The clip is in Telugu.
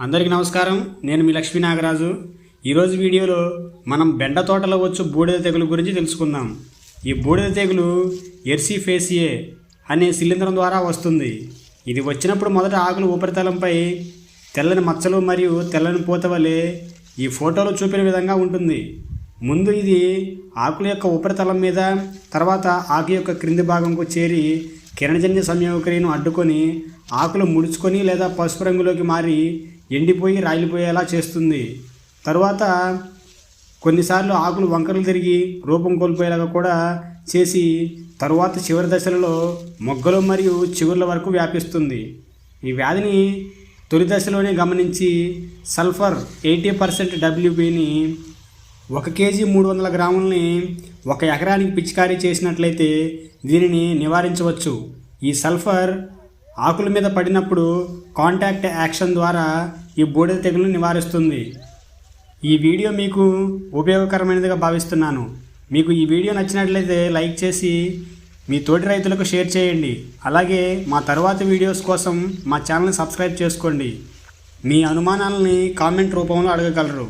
అందరికీ నమస్కారం. నేను మీ లక్ష్మీ నాగరాజు. ఈరోజు వీడియోలో మనం బెండ తోటలో వచ్చు బూడిద తెగులు గురించి తెలుసుకుందాం. ఈ బూడిద తెగులు ఎర్సిఫేసియే అనే శిలీంధ్రం ద్వారా వస్తుంది. ఇది వచ్చినప్పుడు మొదట ఆకులు ఉపరితలంపై తెల్లని మచ్చలు మరియు తెల్లని పూత వలె ఈ ఫోటోలో చూపిన విధంగా ఉంటుంది. ముందు ఇది ఆకుల యొక్క ఉపరితలం మీద తర్వాత ఆకు యొక్క క్రింది భాగంకు చేరి కిరణజన్య సంయోగక్రియను అడ్డుకొని ఆకులు ముడుచుకొని లేదా పసుపు రంగులోకి మారి ఎండిపోయి రాలిపోయేలా చేస్తుంది. తరువాత కొన్నిసార్లు ఆకులు వంకరలు తిరిగి రూపం కోల్పోయేలాగా కూడా చేసి తరువాత చివరి దశలలో మొగ్గలు మరియు చిగుర్ల వరకు వ్యాపిస్తుంది. ఈ వ్యాధిని తొలి దశలోనే గమనించి సల్ఫర్ ఎయిటీ పర్సెంట్ డబ్ల్యూబీని ఒక కేజీ మూడు వందల గ్రాములని ఒక ఎకరానికి పిచికారీ చేసినట్లయితే దీనిని నివారించవచ్చు. ఈ సల్ఫర్ ఆకుల మీద పడినప్పుడు కాంటాక్ట్ యాక్షన్ ద్వారా ఈ బూడిద తెగులు నివారిస్తుంది. ఈ వీడియో మీకు ఉపయోగకరమైనదిగా భావిస్తున్నాను. మీకు ఈ వీడియో నచ్చినట్లయితే లైక్ చేసి మీ తోటి రైతులకు షేర్ చేయండి. అలాగే మా తర్వాత వీడియోస్ కోసం మా ఛానల్ని సబ్స్క్రైబ్ చేసుకోండి. మీ అనుమానాలని కామెంట్ రూపంలో అడగగలరు.